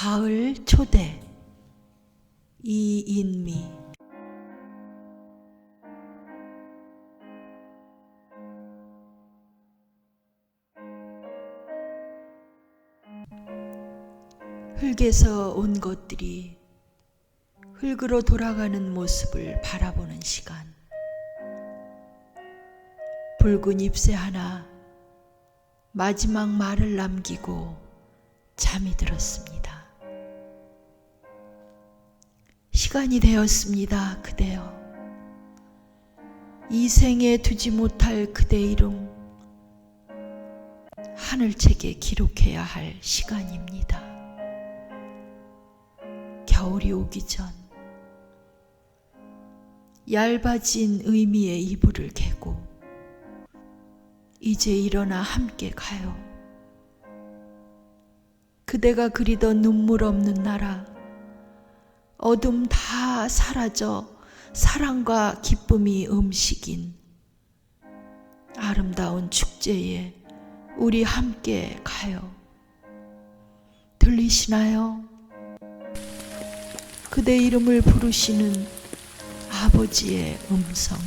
가을 초대 이인미 흙에서 온 것들이 흙으로 돌아가는 모습을 바라보는 시간 붉은 잎새 하나 마지막 말을 남기고 잠이 들었습니다. 시간이 되었습니다, 그대여. 이 생에 두지 못할 그대 이름 하늘책에 기록해야 할 시간입니다. 겨울이 오기 전 얇아진 의미의 이불을 개고 이제 일어나 함께 가요. 그대가 그리던 눈물 없는 나라, 어둠 다 사라져 사랑과 기쁨이 음식인 아름다운 축제에 우리 함께 가요. 들리시나요? 그대 이름을 부르시는 아버지의 음성이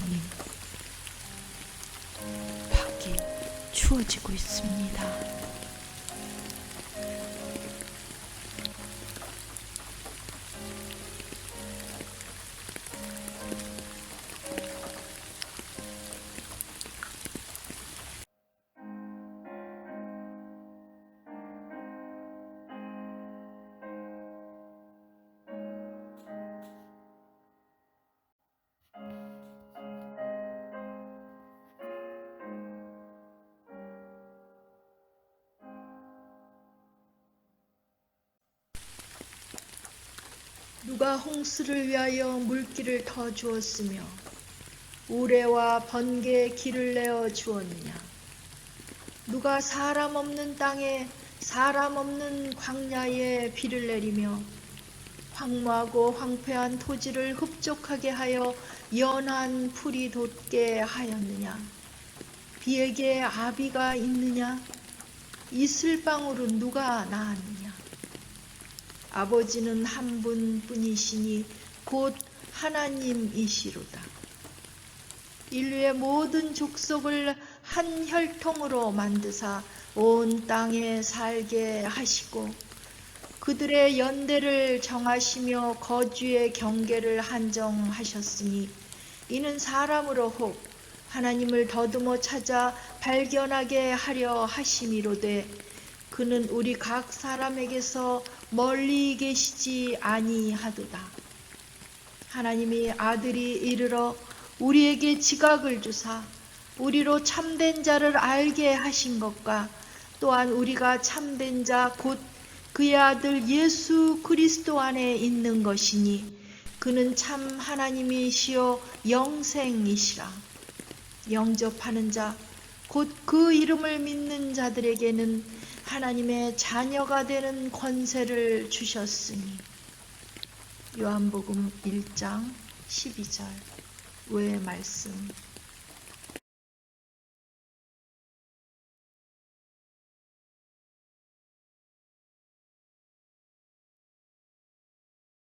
밖이 추워지고 있습니다. 누가 홍수를 위하여 물길을 터 주었으며 우레와 번개에 길을 내어 주었느냐? 누가 사람 없는 땅에 사람 없는 광야에 비를 내리며 황무하고 황폐한 토지를 흡족하게 하여 연한 풀이 돋게 하였느냐? 비에게 아비가 있느냐? 이슬방울은 누가 낳았느냐 아버지는 한 분뿐이시니 곧 하나님이시로다. 인류의 모든 족속을 한 혈통으로 만드사 온 땅에 살게 하시고 그들의 연대를 정하시며 거주의 경계를 한정하셨으니 이는 사람으로 혹 하나님을 더듬어 찾아 발견하게 하려 하심이로되 그는 우리 각 사람에게서 멀리 계시지 아니하도다. 하나님이 아들이 이르러 우리에게 지각을 주사 우리로 참된 자를 알게 하신 것과 또한 우리가 참된 자 곧 그의 아들 예수 그리스도 안에 있는 것이니 그는 참 하나님이시요 영생이시라. 영접하는 자 곧 그 이름을 믿는 자들에게는 하나님의 자녀가 되는 권세를 주셨으니 요한복음 1장 12절 외의 말씀